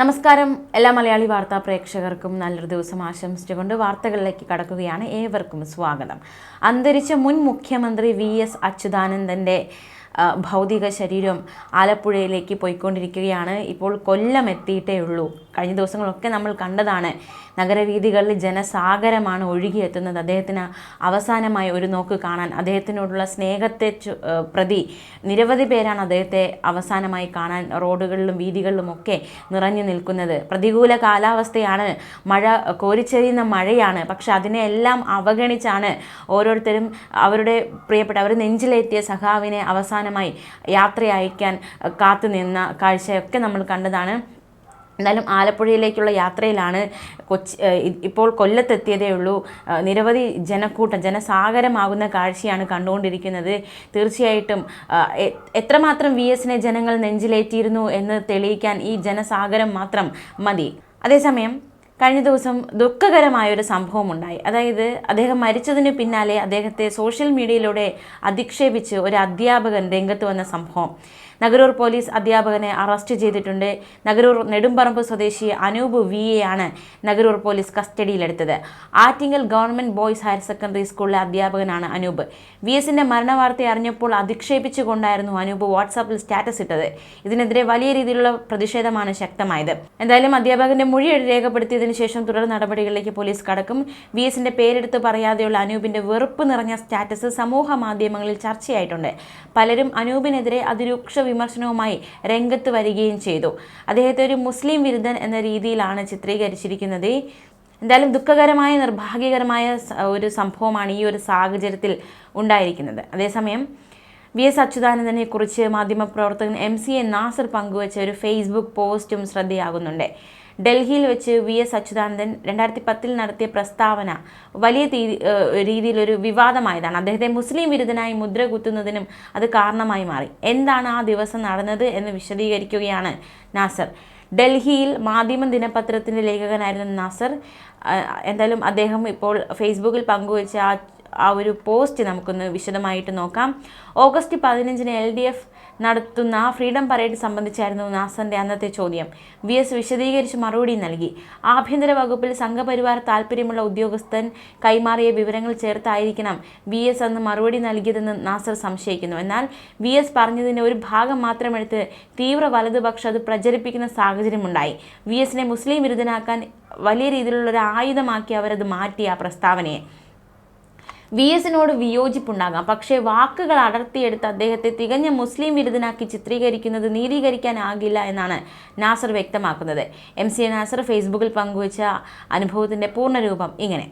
നമസ്കാരം. എല്ലാ മലയാളി വാർത്താ പ്രേക്ഷകർക്കും നല്ലൊരു ദിവസം ആശംസിച്ചുകൊണ്ട് വാർത്തകളിലേക്ക് കടക്കുകയാണ് ഏവർക്കും സ്വാഗതം. അന്തരിച്ച മുൻ മുഖ്യമന്ത്രി വി എസ് അച്യുതാനന്ദന്റെ ഭൗതിക ശരീരം ആലപ്പുഴയിലേക്ക് പോയിക്കൊണ്ടിരിക്കുകയാണ്. ഇപ്പോൾ കൊല്ലം എത്തിയിട്ടേ ഉള്ളൂ. കഴിഞ്ഞ ദിവസങ്ങളൊക്കെ നമ്മൾ കണ്ടതാണ് നഗരവീഥികളിൽ ജനസാഗരമാണ് ഒഴുകിയെത്തുന്നത്. അദ്ദേഹത്തിന് അവസാനമായി ഒരു നോക്ക് കാണാൻ അദ്ദേഹത്തിനോടുള്ള സ്നേഹത്തെ പ്രതി നിരവധി പേരാണ് അദ്ദേഹത്തെ അവസാനമായി കാണാൻ റോഡുകളിലും വീതികളിലും ഒക്കെ നിറഞ്ഞു നിൽക്കുന്നത്. പ്രതികൂല കാലാവസ്ഥയാണ്. മഴ കോരിച്ചെറിയുന്ന മഴയാണ്. പക്ഷെ അതിനെ എല്ലാം അവഗണിച്ചാണ് ഓരോരുത്തരും അവരുടെ പ്രിയപ്പെട്ട അവർ നെഞ്ചിലേറ്റിയ സഖാവിനെ അവസാനമായി യാത്ര അയക്കാൻ കാത്തു നിന്ന കാഴ്ചയൊക്കെ നമ്മൾ കണ്ടതാണ്. എന്നാലും ആലപ്പുഴയിലേക്കുള്ള യാത്രയിലാണ് കൊച്ചി ഇപ്പോൾ കൊല്ലത്തെത്തിയതേ ഉള്ളൂ. നിരവധി ജനക്കൂട്ടം ജനസാഗരമാകുന്ന കാഴ്ചയാണ് കണ്ടുകൊണ്ടിരിക്കുന്നത്. തീർച്ചയായിട്ടും എത്രമാത്രം വി എസിനെ ജനങ്ങൾ നെഞ്ചിലേറ്റിയിരുന്നു എന്ന് തെളിയിക്കാൻ ഈ ജനസാഗരം മാത്രം മതി. അതേസമയം കഴിഞ്ഞ ദിവസം ദുഃഖകരമായ ഒരു സംഭവം ഉണ്ടായി അതായത് അദ്ദേഹം മരിച്ചതിന് പിന്നാലെ അദ്ദേഹത്തെ സോഷ്യൽ മീഡിയയിലൂടെ അധിക്ഷേപിച്ച് ഒരു അധ്യാപകൻ രംഗത്ത് വന്ന സംഭവം. നഗരൂർ പോലീസ് അധ്യാപകനെ അറസ്റ്റ് ചെയ്തിട്ടുണ്ട്. നഗരൂർ നെടുമ്പറമ്പ് സ്വദേശി അനൂപ് വി എ ആണ് നഗരൂർ പോലീസ് കസ്റ്റഡിയിലെടുത്തത്. Attingal government boys higher secondary സ്കൂളിലെ അധ്യാപകനാണ് അനൂപ്. വി എസിന്റെ മരണവാർത്ത അറിഞ്ഞപ്പോൾ അധിക്ഷേപിച്ചുകൊണ്ടായിരുന്നു അനൂപ് വാട്സാപ്പിൽ സ്റ്റാറ്റസ് ഇട്ടത്. ഇതിനെതിരെ വലിയ രീതിയിലുള്ള പ്രതിഷേധമാണ് ശക്തമായത്. എന്തായാലും അധ്യാപകന്റെ മൊഴി രേഖപ്പെടുത്തിയതിനു ശേഷം തുടർ നടപടികളിലേക്ക് പോലീസ് കടക്കും. വി എസിന്റെ പേരെടുത്ത് പറയാതെയുള്ള അനൂപിന്റെ വെറുപ്പ് നിറഞ്ഞ സ്റ്റാറ്റസ് സമൂഹ മാധ്യമങ്ങളിൽ ചർച്ചയായിട്ടുണ്ട്. പലരും അനൂപിനെതിരെ അതിരൂക്ഷ വിമർശനവുമായി രംഗത്ത് വരികയും ചെയ്തു. അദ്ദേഹത്തെ ഒരു മുസ്ലിം വിരുദ്ധൻ എന്ന രീതിയിലാണ് ചിത്രീകരിച്ചിരിക്കുന്നത്. എന്തായാലും ദുഃഖകരമായ നിർഭാഗ്യകരമായ ഒരു സംഭവമാണ് ഈ ഒരു സാഹചര്യത്തിൽ ഉണ്ടായിരിക്കുന്നത്. അതേസമയം വി എസ് അച്യുതാനന്ദനെ കുറിച്ച് മാധ്യമപ്രവർത്തകൻ എം സി എ നാസർ പങ്കുവച്ച ഒരു ഫേസ്ബുക്ക് പോസ്റ്റും ശ്രദ്ധയാകുന്നുണ്ട്. ഡൽഹിയിൽ വെച്ച് വി എസ് അച്യുതാനന്ദൻ രണ്ടായിരത്തി പത്തിൽ നടത്തിയ പ്രസ്താവന വലിയ രീതിയിലൊരു വിവാദമായതാണ്. അദ്ദേഹത്തെ മുസ്ലിം വിരുദ്ധനായി മുദ്ര കുത്തുന്നതിനും അത് കാരണമായി മാറി. എന്താണ് ആ ദിവസം നടന്നത് എന്ന് വിശദീകരിക്കുകയാണ് നാസർ. ഡൽഹിയിൽ മാധ്യമ ദിനപത്രത്തിന്റെ ലേഖകനായിരുന്ന നാസർ എന്തായാലും അദ്ദേഹം ഇപ്പോൾ ഫേസ്ബുക്കിൽ പങ്കുവച്ച ആ ആ ഒരു പോസ്റ്റ് നമുക്കൊന്ന് വിശദമായിട്ട് നോക്കാം. ഓഗസ്റ്റ് പതിനഞ്ചിന് എൽ ഡി എഫ് നടത്തുന്ന ഫ്രീഡം പരേഡ് സംബന്ധിച്ചായിരുന്നു നാസന്റെ അന്നത്തെ ചോദ്യം. വി എസ് വിശദീകരിച്ച് മറുപടി നൽകി. ആഭ്യന്തര വകുപ്പിൽ സംഘപരിവാർ താല്പര്യമുള്ള ഉദ്യോഗസ്ഥൻ കൈമാറിയ വിവരങ്ങൾ ചേർത്തായിരിക്കണം വി എസ് അന്ന് മറുപടി നൽകിയതെന്ന് നാസർ സംശയിക്കുന്നു. എന്നാൽ വി എസ് പറഞ്ഞതിന്റെ ഒരു ഭാഗം മാത്രമെടുത്ത് തീവ്ര വലതുപക്ഷം അത് പ്രചരിപ്പിക്കുന്ന സാഹചര്യമുണ്ടായി. വി എസിനെ മുസ്ലിം വിരുദ്ധനാക്കാൻ വലിയ രീതിയിലുള്ള ഒരു ആയുധമാക്കി അവരത് മാറ്റി ആ പ്രസ്താവനയെ. വി എസിനോട് വിയോജിപ്പുണ്ടാകാം. പക്ഷേ വാക്കുകൾ അടർത്തിയെടുത്ത് അദ്ദേഹത്തെ തികഞ്ഞ മുസ്ലിം വിരുദ്ധനാക്കി ചിത്രീകരിക്കുന്നത് നീതീകരിക്കാനാകില്ല എന്നാണ് നാസർ വ്യക്തമാക്കുന്നത്. എം സി നാസർ ഫേസ്ബുക്കിൽ പങ്കുവച്ച അനുഭവത്തിന്റെ പൂർണരൂപം ഇങ്ങനെ.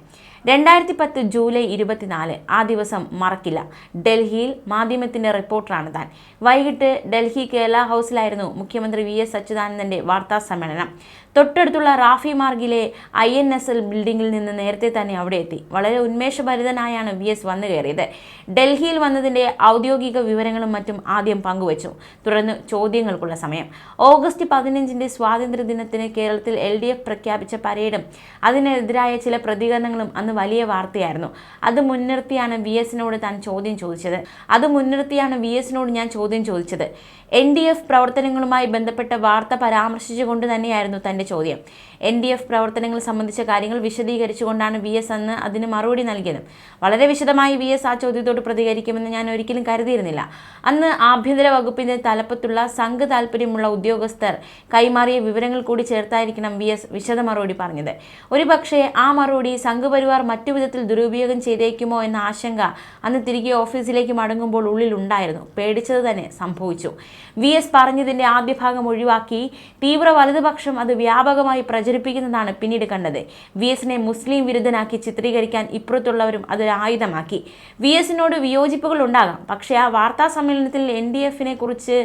രണ്ടായിരത്തി പത്ത് ജൂലൈ ഇരുപത്തിനാല് ആ ദിവസം മറക്കില്ല. ഡൽഹിയിൽ മാധ്യമത്തിന്റെ റിപ്പോർട്ടറാണ് താൻ. വൈകിട്ട് ഡൽഹി കേരള ഹൗസിലായിരുന്നു മുഖ്യമന്ത്രി വി എസ് അച്യുതാനന്ദന്റെ വാർത്താ സമ്മേളനം. തൊട്ടടുത്തുള്ള റാഫി മാർഗിലെ ഐ എൻ എസ് എൽ ബിൽഡിങ്ങിൽ നിന്ന് നേരത്തെ തന്നെ അവിടെ എത്തി. വളരെ ഉന്മേഷഭരിതനായാണ് വി എസ് വന്നു കയറിയത്. ഡൽഹിയിൽ വന്നതിന്റെ ഔദ്യോഗിക വിവരങ്ങളും മറ്റും ആദ്യം പങ്കുവച്ചു. തുടർന്ന് ചോദ്യങ്ങൾക്കുള്ള സമയം. ഓഗസ്റ്റ് പതിനഞ്ചിന്റെ സ്വാതന്ത്ര്യ ദിനത്തിന് കേരളത്തിൽ എൽ ഡി എഫ് പ്രഖ്യാപിച്ച പരേഡും അതിനെതിരായ ചില പ്രതികരണങ്ങളും അന്ന് വലിയ വാർത്തയായിരുന്നു. അത് മുൻനിർത്തിയാണ് വി എസിനോട് താൻ ചോദ്യം ചോദിച്ചത്. അത് മുൻനിർത്തിയാണ് വി എസിനോട് ഞാൻ ചോദ്യം ചോദിച്ചത്. എൻ ഡി എഫ് പ്രവർത്തനങ്ങളുമായി ബന്ധപ്പെട്ട വാർത്ത പരാമർശിച്ചുകൊണ്ട് തന്നെയായിരുന്നു തന്റെ ചോദ്യം. എൻ ഡി എഫ് പ്രവർത്തനങ്ങൾ സംബന്ധിച്ച കാര്യങ്ങൾ വിശദീകരിച്ചുകൊണ്ടാണ് വി എസ് അന്ന് അതിന് മറുപടി നൽകിയത്. വളരെ വിശദമായി വി എസ് ആ ചോദ്യത്തോട് പ്രതികരിക്കുമെന്ന് ഞാൻ ഒരിക്കലും കരുതിയിരുന്നില്ല. അന്ന് ആഭ്യന്തര വകുപ്പിന്റെ തലപ്പത്തുള്ള സംഘ താല്പര്യമുള്ള ഉദ്യോഗസ്ഥർ കൈമാറിയ വിവരങ്ങൾ കൂടി ചേർത്തായിരിക്കണം വി എസ് വിശദ മറുപടി പറഞ്ഞത്. ഒരുപക്ഷെ ആ മറുപടി സംഘപരിവാർ മറ്റു വിധത്തിൽ ദുരുപയോഗം ചെയ്തേക്കുമോ എന്ന ആശങ്ക അന്ന് തിരികെ ഓഫീസിലേക്ക് മടങ്ങുമ്പോൾ ഉള്ളിലുണ്ടായിരുന്നു പേടിച്ചത് തന്നെ സംഭവിച്ചു. വി എസ് പറഞ്ഞതിന്റെ ആദ്യ ഭാഗം ഒഴിവാക്കി തീവ്ര വലതുപക്ഷം അത് വ്യാപകമായി പ്രചരിപ്പിക്കുന്നതാണ് പിന്നീട് കണ്ടത്. വി എസിനെ മുസ്ലിം വിരുദ്ധനാക്കി ചിത്രീകരിക്കാൻ ഇപ്പുറത്തുള്ളവരും അതൊരു ആയുധമാക്കി. വി എസിനോട് വിയോജിപ്പുകൾ ഉണ്ടാകാം. പക്ഷേ ആ വാർത്താ സമ്മേളനത്തിൽ എൻ ഡി എഫിനെ കുറിച്ച്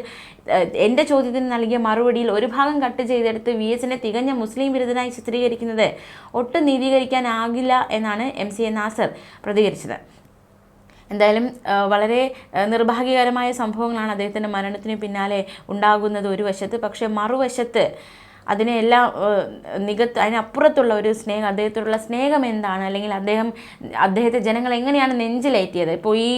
എന്റെ ചോദ്യത്തിന് നൽകിയ മറുപടിയിൽ ഒരു ഭാഗം കട്ട് ചെയ്തെടുത്ത് വി എസിനെ തികഞ്ഞ മുസ്ലിം വിരുദ്ധനായി ചിത്രീകരിക്കുന്നത് ഒട്ടും നീതീകരിക്കാനാകില്ല എന്നാണ് എം സി എ നാസർ പ്രതികരിച്ചത്. എന്തായാലും വളരെ നിർഭാഗ്യകരമായ സംഭവങ്ങളാണ് അദ്ദേഹത്തിന്റെ മരണത്തിന് പിന്നാലെ ഉണ്ടാകുന്നത് ഒരു വശത്ത്. പക്ഷേ മറുവശത്ത് അതിനെ എല്ലാം നികത്ത് അതിനപ്പുറത്തുള്ള ഒരു സ്നേഹം അദ്ദേഹത്തോടുള്ള സ്നേഹം എന്താണ്? അല്ലെങ്കിൽ അദ്ദേഹം അദ്ദേഹത്തെ ജനങ്ങൾ എങ്ങനെയാണ് നെഞ്ചിലേറ്റിയത്? ഇപ്പോൾ ഈ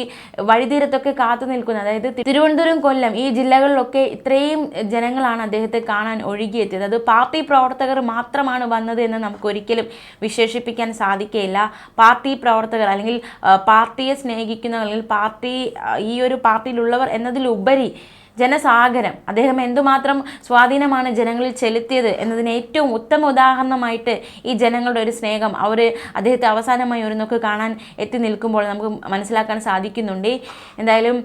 വഴിതീരത്തൊക്കെ കാത്തു നിൽക്കുന്ന അതായത് തിരുവനന്തപുരം കൊല്ലം ഈ ജില്ലകളിലൊക്കെ ഇത്രയും ജനങ്ങളാണ് അദ്ദേഹത്തെ കാണാൻ ഒഴുകിയെത്തിയത്. അത് പാർട്ടി പ്രവർത്തകർ മാത്രമാണ് വന്നത് എന്ന് നമുക്ക് ഒരിക്കലും വിശേഷിപ്പിക്കാൻ സാധിക്കുകയില്ല പാർട്ടി പ്രവർത്തകർ അല്ലെങ്കിൽ പാർട്ടിയെ സ്നേഹിക്കുന്ന അല്ലെങ്കിൽ പാർട്ടി ഈ ഒരു പാർട്ടിയിലുള്ളവർ എന്നതിലുപരി ജനസാഗരം. അദ്ദേഹം എന്തുമാത്രം സ്വാധീനമാണ് ജനങ്ങളിൽ ചെലുത്തിയത് എന്നതിന് ഏറ്റവും ഉത്തമ ഉദാഹരണമായിട്ട് ഈ ജനങ്ങളുടെ ഒരു സ്നേഹം. അവർ അദ്ദേഹത്തെ അവസാനമായി ഒരു നോക്ക് കാണാൻ എത്തി നിൽക്കുമ്പോൾ നമുക്ക് മനസ്സിലാക്കാൻ സാധിക്കുന്നുണ്ട്. എന്തായാലും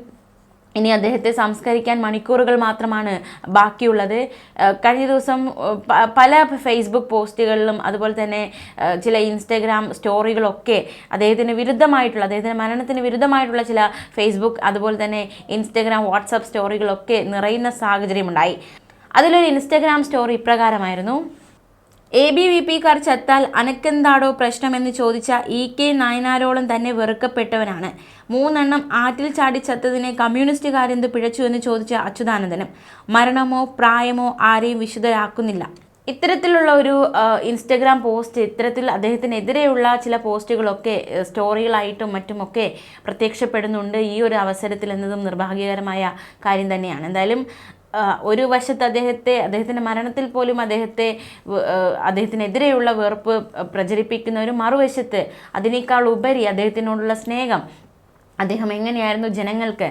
ഇനി അദ്ദേഹത്തെ സംസ്കരിക്കാൻ മണിക്കൂറുകൾ മാത്രമാണ് ബാക്കിയുള്ളത്. കഴിഞ്ഞ ദിവസം പല ഫേസ്ബുക്ക് പോസ്റ്റുകളിലും അതുപോലെ തന്നെ ചില ഇൻസ്റ്റഗ്രാം സ്റ്റോറികളൊക്കെ അദ്ദേഹത്തിന് വിരുദ്ധമായിട്ടുള്ള അദ്ദേഹത്തിന്റെ മരണത്തിന് വിരുദ്ധമായിട്ടുള്ള ചില ഫേസ്ബുക്ക് അതുപോലെ തന്നെ ഇൻസ്റ്റഗ്രാം വാട്സപ്പ് സ്റ്റോറികളൊക്കെ നിറയുന്ന സാഹചര്യമുണ്ടായി. അതിലൊരു ഇൻസ്റ്റഗ്രാം സ്റ്റോറി ഇപ്രകാരമായിരുന്നു. എ ബി വി പിക്കാർ ചത്താൽ അനക്കെന്താടോ പ്രശ്നമെന്ന് ചോദിച്ച ഇ കെ നായനാരോളം തന്നെ വെറുക്കപ്പെട്ടവനാണ്. മൂന്നെണ്ണം ആറ്റിൽ ചാടി ചത്തതിനെ കമ്മ്യൂണിസ്റ്റുകാരെന്ത് പിഴച്ചു എന്ന് ചോദിച്ച അച്യുതാനന്ദനും. മരണമോ പ്രായമോ ആരെയും വിശുദ്ധരാക്കുന്നില്ല ഇത്തരത്തിലുള്ള ഒരു ഇൻസ്റ്റഗ്രാം പോസ്റ്റ് ഇത്തരത്തിൽ അദ്ദേഹത്തിനെതിരെയുള്ള ചില പോസ്റ്റുകളൊക്കെ സ്റ്റോറികളായിട്ടും മറ്റുമൊക്കെ പ്രത്യക്ഷപ്പെടുന്നുണ്ട്. ഈ ഒരു അവസരത്തിൽ എന്നതും നിർഭാഗ്യകരമായ കാര്യം തന്നെയാണ്. എന്തായാലും ഒരു വശത്ത് അദ്ദേഹത്തെ അദ്ദേഹത്തിന്റെ മരണത്തിൽ പോലും അദ്ദേഹത്തെ അദ്ദേഹത്തിനെതിരെയുള്ള വെറുപ്പ് പ്രചരിപ്പിക്കുന്ന ഒരു മറുവശത്ത് അതിനേക്കാൾ ഉപരി അദ്ദേഹത്തിനോടുള്ള സ്നേഹം അദ്ദേഹം എങ്ങനെയായിരുന്നു ജനങ്ങൾക്ക്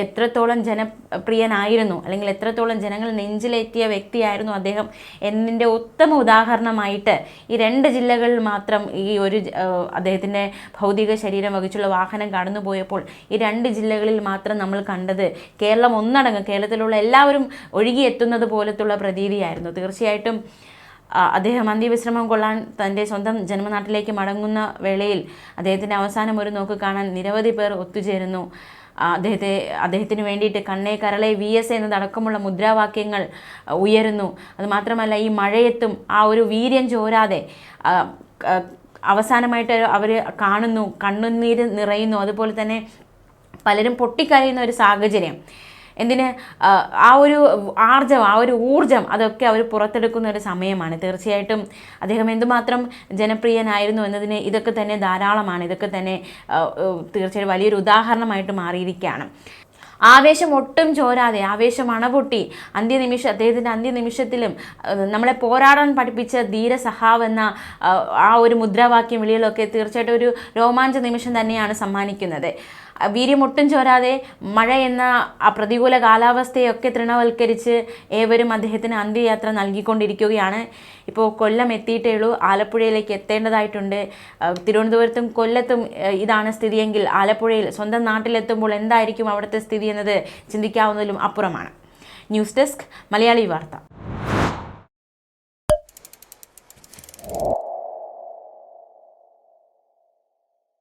എത്രത്തോളം ജനപ്രിയനായിരുന്നു അല്ലെങ്കിൽ എത്രത്തോളം ജനങ്ങൾ നെഞ്ചിലേറ്റിയ വ്യക്തിയായിരുന്നു അദ്ദേഹം എന്നതിന്റെ ഉത്തമ ഉദാഹരണമായിട്ട് ഈ രണ്ട് ജില്ലകളിൽ മാത്രം ഈ ഒരു അദ്ദേഹത്തിന്റെ ഭൗതിക ശരീരം വഹിച്ചുള്ള വാഹനം കടന്നു പോയപ്പോൾ ഈ രണ്ട് ജില്ലകളിൽ മാത്രം നമ്മൾ കണ്ടത് കേരളം ഒന്നടങ്കം കേരളത്തിലുള്ള എല്ലാവരും ഒഴുകിയെത്തുന്നത് പോലത്തുള്ള പ്രതീതിയായിരുന്നു. തീർച്ചയായിട്ടും അദ്ദേഹം അന്ത്യവിശ്രമം കൊള്ളാൻ തന്റെ സ്വന്തം ജന്മനാട്ടിലേക്ക് മടങ്ങുന്ന വേളയിൽ അദ്ദേഹത്തിന്റെ അവസാനം ഒരു നോക്ക് കാണാൻ നിരവധി പേർ ഒത്തുചേരുന്നു. അദ്ദേഹത്തെ അദ്ദേഹത്തിന് വേണ്ടിയിട്ട് കണ്ണേ കരളെ വി എസ് എന്നതടക്കമുള്ള മുദ്രാവാക്യങ്ങൾ ഉയരുന്നു. അതുമാത്രമല്ല ഈ മഴയത്തും ആ ഒരു വീര്യം ചോരാതെ അവസാനമായിട്ട് അവർ കാണുന്നു കണ്ണുനീര് നിറയുന്നു. അതുപോലെ തന്നെ പലരും പൊട്ടിക്കരയുന്ന ഒരു സാഹചര്യം. എന്തിന് ആ, ഒരു ആർജവം ആ ഒരു ഊർജം അതൊക്കെ അവർ പുറത്തെടുക്കുന്ന ഒരു സമയമാണ്. തീർച്ചയായിട്ടും അദ്ദേഹം എന്തുമാത്രം ജനപ്രിയനായിരുന്നു എന്നതിന് ഇതൊക്കെ തന്നെ ധാരാളമാണ്. ഇതൊക്കെ തന്നെ ആ, വലിയൊരു ഉദാഹരണമായിട്ട് മാറിയിരിക്കുകയാണ്. ആവേശം ഒട്ടും ചോരാതെ ആവേശം അണപൊട്ടി അന്ത്യനിമിഷം അദ്ദേഹത്തിന്റെ അന്ത്യനിമിഷത്തിലും നമ്മളെ പോരാടാൻ പഠിപ്പിച്ച ധീരസഹാവ് എന്ന ആ ഒരു മുദ്രാവാക്യം വിളികളൊക്കെ തീർച്ചയായിട്ടും ഒരു രോമാഞ്ച നിമിഷം തന്നെയാണ് സമ്മാനിക്കുന്നത്. ആ, വീര്യം ഒട്ടും ചോരാതെ മഴ എന്ന ആ പ്രതികൂല കാലാവസ്ഥയൊക്കെ തൃണവൽക്കരിച്ച് ഏവരും അദ്ദേഹത്തിന് അന്ത്യയാത്ര നൽകിക്കൊണ്ടിരിക്കുകയാണ്. ഇപ്പോൾ കൊല്ലം എത്തിയിട്ടേ ഉള്ളൂ. ആലപ്പുഴയിലേക്ക് എത്തേണ്ടതായിട്ടുണ്ട്. തിരുവനന്തപുരത്തും കൊല്ലത്തും ഇതാണ് സ്ഥിതിയെങ്കിൽ ആലപ്പുഴയിൽ സ്വന്തം നാട്ടിലെത്തുമ്പോൾ എന്തായിരിക്കും അവിടുത്തെ സ്ഥിതി എന്നത് ചിന്തിക്കാവുന്നതിലും അപ്പുറമാണ്. ന്യൂസ് ഡെസ്ക് മലയാളി വാർത്ത.